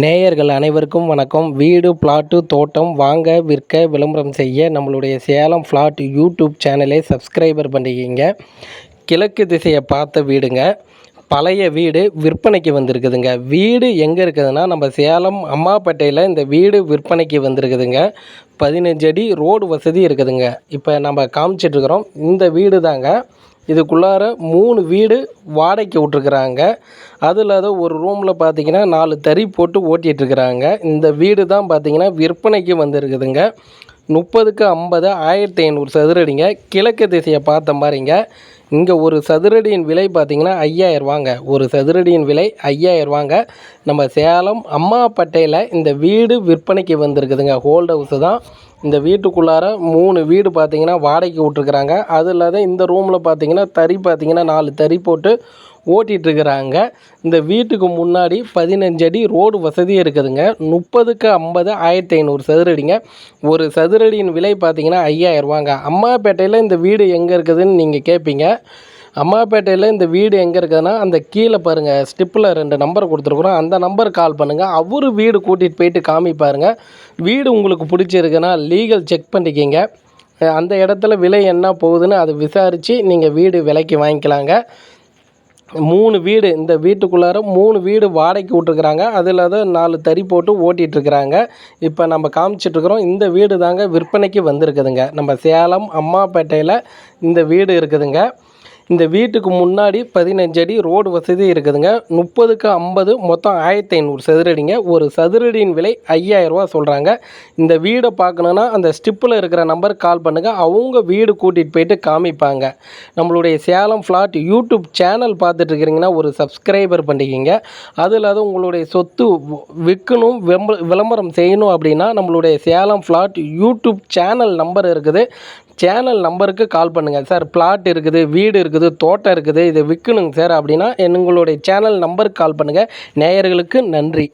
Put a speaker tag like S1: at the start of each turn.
S1: நேயர்கள் அனைவருக்கும் வணக்கம். வீடு பிளாட்டு தோட்டம் வாங்க விற்க விளம்பரம் செய்ய நம்மளுடைய சேலம் ஃப்ளாட் யூடியூப் சேனலை சப்ஸ்கிரைபர் பண்ணிக்கிங்க. கிழக்கு திசையை பார்த்த வீடுங்க. பழைய வீடு விற்பனைக்கு வந்திருக்குதுங்க. வீடு எங்கே இருக்குதுன்னா நம்ம சேலம் அம்மாப்பேட்டையில் இந்த வீடு விற்பனைக்கு வந்திருக்குதுங்க. பதினஞ்சு அடி ரோடு வசதி இருக்குதுங்க. இப்போ நம்ம காமிச்சிட்ருக்குறோம் இந்த வீடு தாங்க இதுக்குள்ளார மூணு வீடு வாடகைக்கு விட்ருக்குறாங்க அது இல்லாத ஒரு ரூமில் பார்த்தீங்கன்னா நாலு தறி போட்டு ஓட்டிகிட்ருக்குறாங்க இந்த வீடு தான் பார்த்தீங்கன்னா விற்பனைக்கு வந்திருக்குதுங்க. முப்பதுக்கு ஐம்பது ஆயிரத்தி ஐநூறு சதுரடிங்க. கிழக்கு திசையை பார்த்த மாதிரிங்க. இங்கே ஒரு சதுரடியின் விலை பார்த்தீங்கன்னா ஐயாயிரவாங்க ஒரு சதுரடியின் விலை ஐயாயிரவாங்க நம்ம சேலம் அம்மாப்பட்டையில் இந்த வீடு விற்பனைக்கு வந்திருக்குதுங்க. ஹோல்ட் ஹவுஸு தான். இந்த வீட்டுக்குள்ளார மூணு வீடு பார்த்தீங்கன்னா வாடகைக்கு விட்ருக்குறாங்க அது இல்லாத இந்த ரூமில் பார்த்திங்கன்னா தறி பார்த்தீங்கன்னா நாலு தறி போட்டு ஓட்டிகிட்ருக்குறாங்க இந்த வீட்டுக்கு முன்னாடி பதினஞ்சு அடி ரோடு வசதி இருக்குதுங்க. முப்பதுக்கு ஐம்பது ஆயிரத்தி ஐநூறு சதுரடிங்க. ஒரு சதுரடியின் விலை பார்த்தீங்கன்னா ஐயாயிரரூவாங்க அம்மாப்பேட்டையில் இந்த வீடு எங்கே இருக்குதுன்னு நீங்கள் கேட்பீங்க அம்மாப்பேட்டையில் இந்த வீடு எங்கே இருக்குதுன்னா அந்த கீழே பாருங்கள் ஸ்டிப்பில் ரெண்டு நம்பர் கொடுத்துருக்குறோம். அந்த நம்பருக்கு கால் பண்ணுங்கள் அவரு வீடு கூட்டிகிட்டு போயிட்டு காமிப்பாருங்க. வீடு உங்களுக்கு பிடிச்சிருக்குன்னா லீகல் செக் பண்ணிக்கிங்க. அந்த இடத்துல விலை என்ன போகுதுன்னு அதை விசாரித்து நீங்கள் வீடு விலைக்கு வாங்கிக்கலாங்க. மூணு வீடு இந்த வீட்டுக்குள்ளார மூணு வீடு வாடகைக்கு விட்ருக்குறாங்க அதில் தான் நாலு தறி போட்டு ஓட்டிகிட்ருக்குறாங்க இப்போ நம்ம காமிச்சிட்ருக்குறோம் இந்த வீடு தாங்க விற்பனைக்கு வந்திருக்குதுங்க. நம்ம சேலம் அம்மாப்பேட்டையில் இந்த வீடு இருக்குதுங்க. இந்த வீட்டுக்கு முன்னாடி பதினஞ்சு அடி ரோடு வசதி இருக்குதுங்க. முப்பதுக்கு ஐம்பது மொத்தம் ஆயிரத்தி ஐநூறு சதுரடிங்க. ஒரு சதுரடியின் விலை ஐயாயிரரூவா சொல்கிறாங்க இந்த வீடை பார்க்கணுன்னா அந்த ஸ்டிப்பில் இருக்கிற நம்பருக்கு கால் பண்ணுங்கள் அவங்க வீடு கூட்டிகிட்டு போயிட்டு காமிப்பாங்க. நம்மளுடைய சேலம் ஃப்ளாட் யூடியூப் சேனல் பார்த்துட்டு இருக்கிறீங்கன்னா ஒரு சப்ஸ்கிரைபர் பண்ணிக்கிங்க. அது இல்லாத உங்களுடைய சொத்து விற்கணும் விளம்பரம் செய்யணும் அப்படின்னா நம்மளுடைய Salem flat YouTube channel number இருக்குது. சேனல் நம்பருக்கு கால் பண்ணுங்கள் சார். பிளாட் இருக்குது வீடு இருக்குது தோட்டம் இருக்குது இதை விற்கணுங்க சார் அப்படின்னா எங்களுடைய சேனல் நம்பருக்கு கால் பண்ணுங்கள் நேயர்களுக்கு நன்றி.